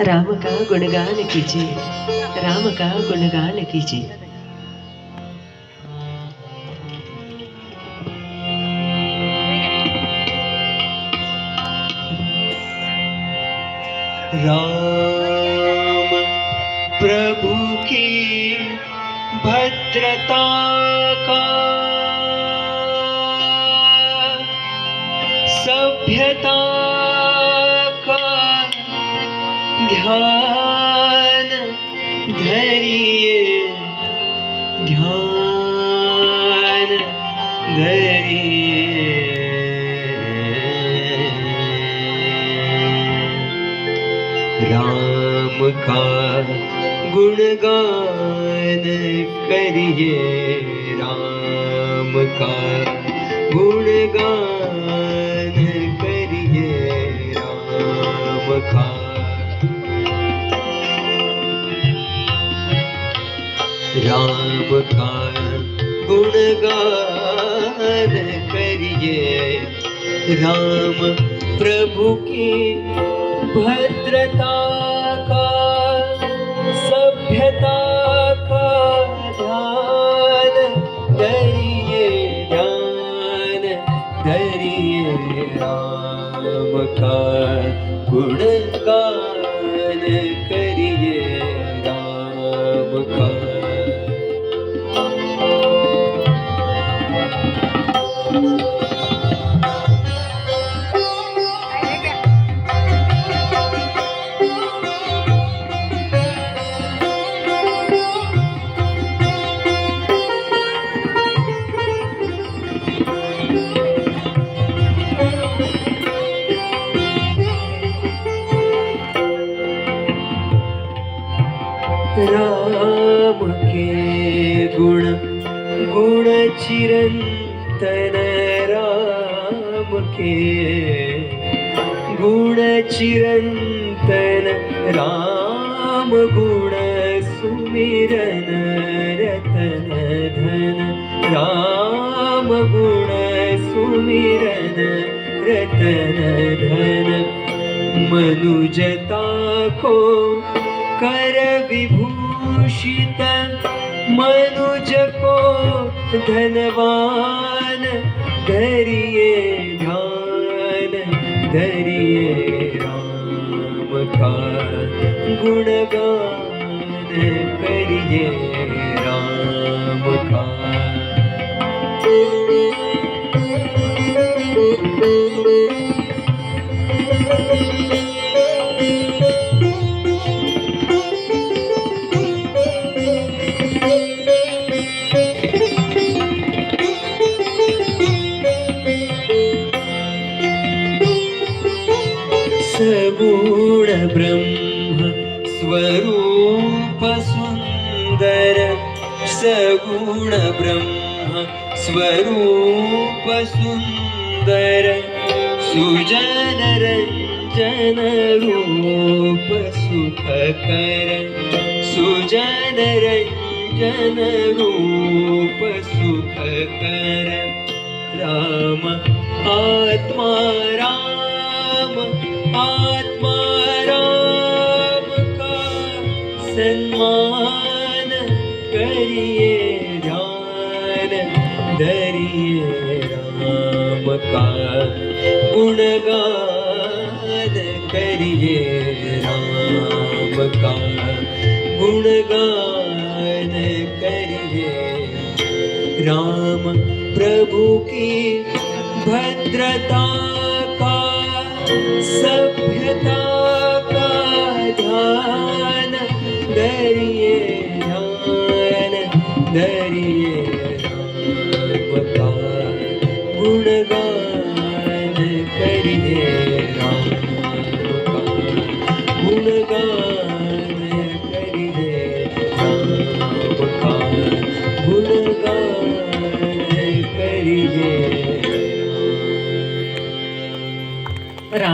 राम का गुणगान कीजिए राम का गुणगान कीजिए। राम प्रभु की भद्रता का सभ्यता ध्यान धरिए ध्यान धरिए। राम का गुणगान करिए राम का गुणगान राम का गुणगान करिए। राम प्रभु की भद्रता का, सभ्यता का ध्यान धरिए ध्यान धरिए राम का गुणगान करिए। राम के गुण गुण चिरंतन राम के गुण चिरंतन राम गुण सुमिरन रतन धन। राम गुण सुमिरन रतन धन। मनुजता को कर विभूषित मनुज को धनवान धरिए ध्यान धरिए राम का गुणगान करिए राम का। सगुण ब्रह्म स्वरूप सुन्दर सगुण ब्रह्म स्वरूप सुन्दर सुजन रञ्जन रूप सुखकर सुजन रञ्जन रूप सुखकर राम। आत्मा आत्मा राम का सम्मान करिए ध्यान, धरिए राम का गुणगान करिए राम का गुणगान करिए राम प्रभु की भद्रता का सभ्यता का ध्यान धरिए ध्यान का गुणगान।